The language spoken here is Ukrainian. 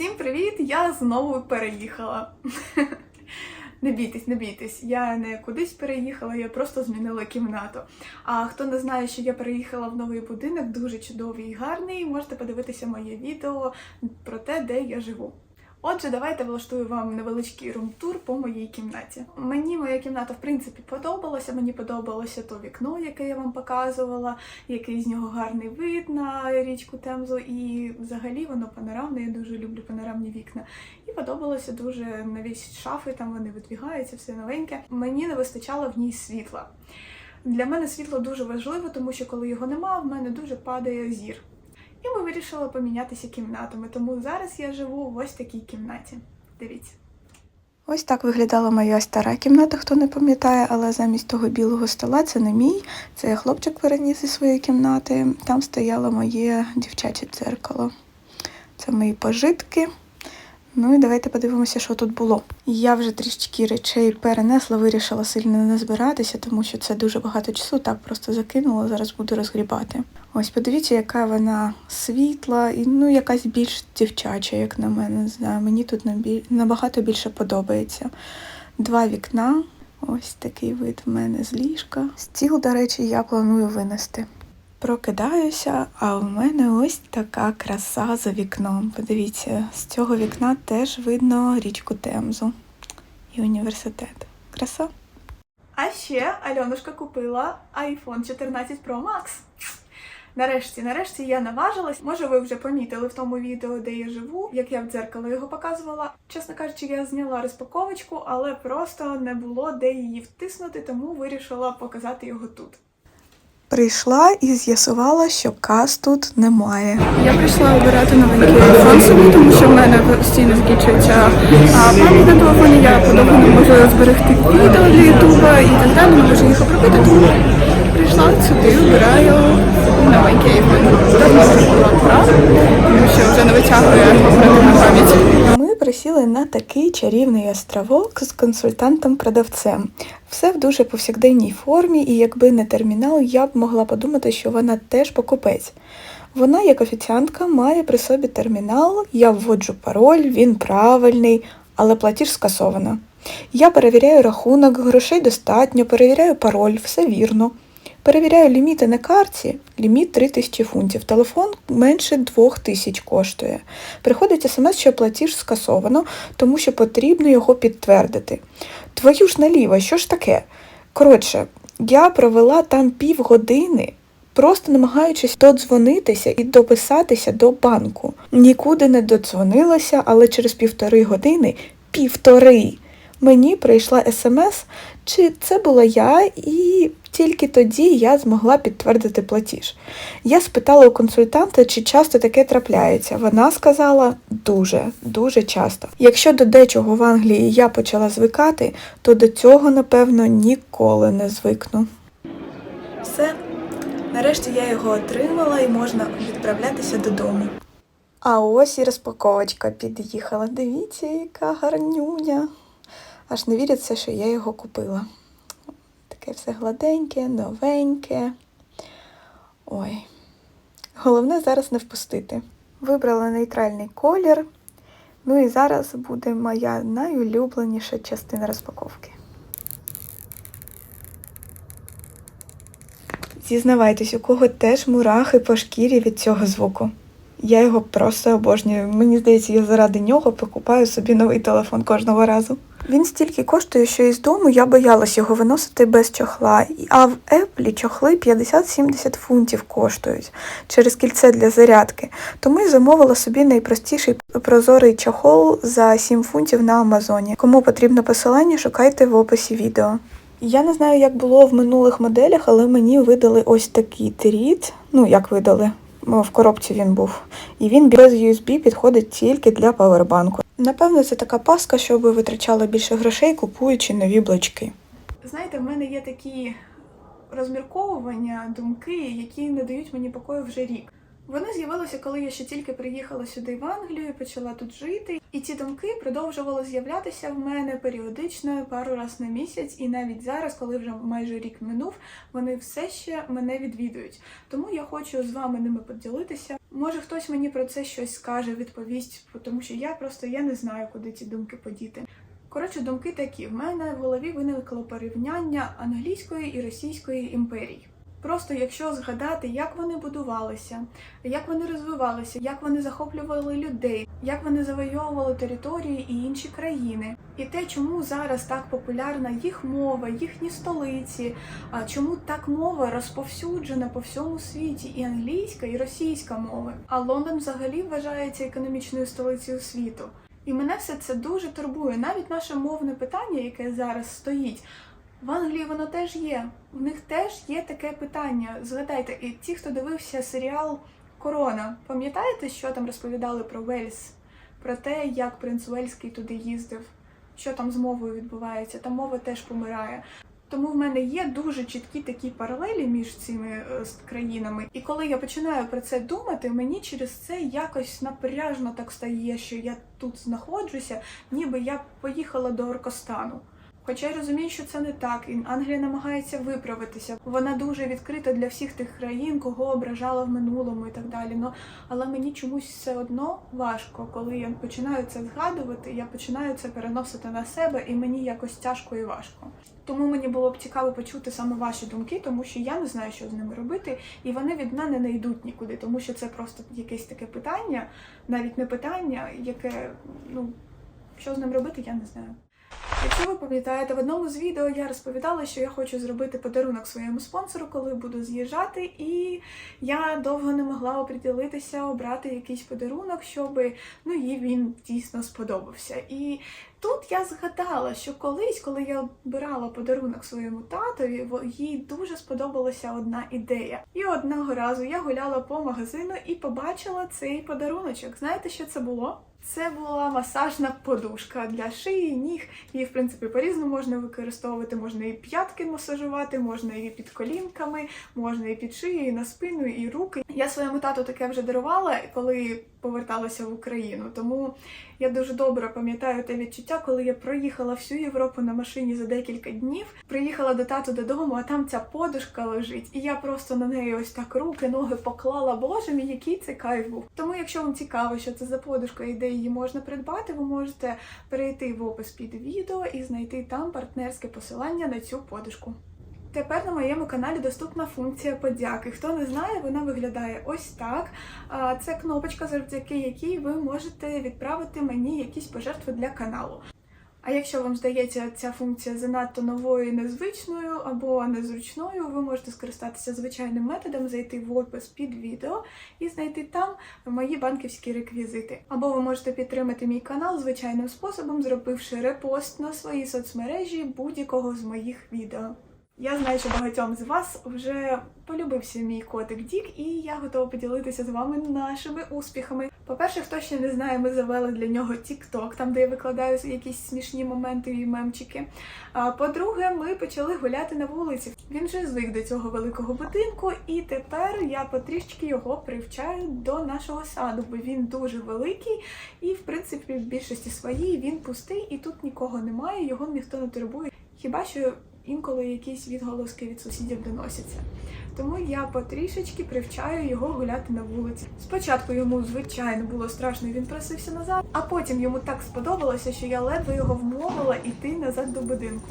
Всім привіт! Я знову переїхала. Не бійтесь, не бійтесь, я не кудись переїхала, я просто змінила кімнату. А хто не знає, що я переїхала в новий будинок, дуже чудовий і гарний, можете подивитися моє відео про те, де я живу. Отже, давайте влаштую вам невеличкий рум-тур по моїй кімнаті. Мені моя кімната, в принципі, подобалася. Мені подобалося то вікно, яке я вам показувала, який з нього гарний вид на річку Темзу, і взагалі воно панорамне. Я дуже люблю панорамні вікна. І подобалося дуже навіть шафи, там вони видвігаються, все новеньке. Мені не вистачало в ній світла. Для мене світло дуже важливо, тому що коли його нема, в мене дуже падає зір. І ми вирішили помінятися кімнатами, тому зараз я живу в ось такій кімнаті. Дивіться. Ось так виглядала моя стара кімната, хто не пам'ятає, але замість того білого стола це не мій. Це хлопчик переніс із своєї кімнати. Там стояло моє дівчаче дзеркало. Це мої пожитки. Ну і давайте подивимося, що тут було. Я вже трішечки речей перенесла, вирішила сильно не збиратися, тому що це дуже багато часу. Так просто закинула, зараз буду розгрібати. Ось подивіться, яка вона світла і ну якась більш дівчача, як на мене. Не знаю. Мені тут набагато більше подобається. Два вікна. Ось такий вид в мене з ліжка. Стіл, до речі, я планую винести. Прокидаюся, а в мене ось така краса за вікном. Подивіться, з цього вікна теж видно річку Темзу і університет. Краса. А ще Альонушка купила iPhone 14 Pro Max. Нарешті, нарешті я наважилась. Може, ви вже помітили в тому відео, де я живу, як я в дзеркало його показувала. Чесно кажучи, я зняла розпаковочку, але просто не було де її втиснути, тому вирішила показати його тут. Прийшла і з'ясувала, що каз тут немає. Я прийшла обирати новенький айфон собі, тому що в мене постійно закінчується пам'ять на телефоні. Я подовго не можу зберегти відео для ютуба і так далі, не можу їх обробити, тому прийшла сюди, обираю була пора, тому що вже не витягує оперативну пам'ять. Ми присіли на такий чарівний островок з консультантом-продавцем. Все в дуже повсякденній формі, і якби не термінал, я б могла подумати, що вона теж покупець. Вона, як офіціантка, має при собі термінал, я вводжу пароль, він правильний, але платіж скасовано. Я перевіряю рахунок, грошей достатньо, перевіряю пароль, все вірно. Перевіряю ліміти на карті, ліміт 3000 фунтів, телефон менше 2000 коштує. Приходить смс, що платіж скасовано, тому що потрібно його підтвердити. Твою ж наліво, що ж таке? Коротше, я провела там півгодини, просто намагаючись додзвонитися і дописатися до банку. Нікуди не додзвонилася, але через півтори години, півтори, мені прийшла смс, чи це була я, і тільки тоді я змогла підтвердити платіж. Я спитала у консультанта, чи часто таке трапляється. Вона сказала дуже, дуже часто. Якщо до дечого в Англії я почала звикати, то до цього, напевно, ніколи не звикну. Все, нарешті я його отримала і можна відправлятися додому. А ось і розпаковочка під'їхала. Дивіться, яка гарнюня. Аж не віриться, що я його купила. Таке все гладеньке, новеньке. Ой. Головне зараз не впустити. Вибрала нейтральний колір. Ну і зараз буде моя найулюбленіша частина розпаковки. Зізнавайтесь, у кого теж мурахи по шкірі від цього звуку. Я його просто обожнюю. Мені здається, я заради нього покупаю собі новий телефон кожного разу. Він стільки коштує, що із дому я боялась його виносити без чохла. А в Еплі чохли 50-70 фунтів коштують через кільце для зарядки. Тому я замовила собі найпростіший прозорий чохол за 7 фунтів на Амазоні. Кому потрібно посилання, шукайте в описі відео. Я не знаю, як було в минулих моделях, але мені видали ось такий тріт. Ну, як видали, в коробці він був. І він без USB підходить тільки для павербанку. Напевно, це така паска, щоб витрачала більше грошей, купуючи нові блочки. Знаєте, в мене є такі розмірковування, думки, які не дають мені покою вже рік. Вони з'явилися, коли я ще тільки приїхала сюди в Англію, почала тут жити, і ці думки продовжували з'являтися в мене періодично пару раз на місяць, і навіть зараз, коли вже майже рік минув, вони все ще мене відвідують. Тому я хочу з вами ними поділитися. Може, хтось мені про це щось скаже, відповість, тому що я просто я не знаю, куди ці думки подіти. Коротше, думки такі: в мене в голові виникло порівняння англійської і російської імперій. Просто якщо згадати, як вони будувалися, як вони розвивалися, як вони захоплювали людей, як вони завойовували території і інші країни, і те, чому зараз так популярна їх мова, їхні столиці, а чому так мова розповсюджена по всьому світі, і англійська, і російська мови. А Лондон взагалі вважається економічною столицею світу. І мене все це дуже турбує. Навіть наше мовне питання, яке зараз стоїть. В Англії воно теж є. В них теж є таке питання. Згадайте, і ті, хто дивився серіал Корона, пам'ятаєте, що там розповідали про Вельс? Про те, як принц Уельський туди їздив, що там з мовою відбувається, та мова теж помирає. Тому в мене є дуже чіткі такі паралелі між цими е, країнами. І коли я починаю про це думати, мені через це якось напряжно так стає, що я тут знаходжуся, ніби я поїхала до Оркостану. Хоча я розумію, що це не так, і Англія намагається виправитися. Вона дуже відкрита для всіх тих країн, кого ображала в минулому і так далі. Ну але мені чомусь все одно важко, коли я починаю це згадувати, я починаю це переносити на себе, і мені якось тяжко і важко. Тому мені було б цікаво почути саме ваші думки, тому що я не знаю, що з ними робити, і вони від мене не йдуть нікуди, тому що це просто якесь таке питання, навіть не питання, яке ну що з ним робити, я не знаю. Якщо ви пам'ятаєте, в одному з відео я розповідала, що я хочу зробити подарунок своєму спонсору, коли буду з'їжджати, і я довго не могла оприділитися, обрати якийсь подарунок, щоб ну їй він дійсно сподобався. І тут я згадала, що колись, коли я обирала подарунок своєму татові, їй дуже сподобалася одна ідея. І одного разу я гуляла по магазину і побачила цей подаруночок. Знаєте, що це було? Це була масажна подушка для шиї, ніг. Її, в принципі, по-різному можна використовувати. Можна і п'ятки масажувати, можна і під колінками, можна і під шиєю, і на спину, і руки. Я своєму тату таке вже дарувала, коли поверталася в Україну. Тому я дуже добре пам'ятаю те відчуття, коли я проїхала всю Європу на машині за декілька днів. Приїхала до тату додому, а там ця подушка лежить, і я просто на неї ось так руки, ноги поклала. Боже мій, який це кайф був. Тому, якщо вам цікаво, що це за подушка і де її можна придбати, ви можете перейти в опис під відео і знайти там партнерське посилання на цю подушку. Тепер на моєму каналі доступна функція подяки. Хто не знає, вона виглядає ось так. Це кнопочка, завдяки якій ви можете відправити мені якісь пожертви для каналу. А якщо вам здається ця функція занадто новою незвичною або незручною, ви можете скористатися звичайним методом, зайти в опис під відео і знайти там мої банківські реквізити. Або ви можете підтримати мій канал звичайним способом, зробивши репост на свої соцмережі будь-якого з моїх відео. Я знаю, що багатьом з вас вже полюбився мій котик Дік, і я готова поділитися з вами нашими успіхами. По-перше, хто ще не знає, ми завели для нього TikTok, там де я викладаю якісь смішні моменти і мемчики. А по-друге, ми почали гуляти на вулиці. Він вже звик до цього великого будинку, і тепер я потрішки його привчаю до нашого саду, бо він дуже великий, і в принципі в більшості своїй він пустий, і тут нікого немає, його ніхто не турбує. Хіба що інколи якісь відголоски від сусідів доносяться. Тому я потрішечки привчаю його гуляти на вулиці. Спочатку йому, звичайно, було страшно, він просився назад, а потім йому так сподобалося, що я ледве його вмовила йти назад до будинку.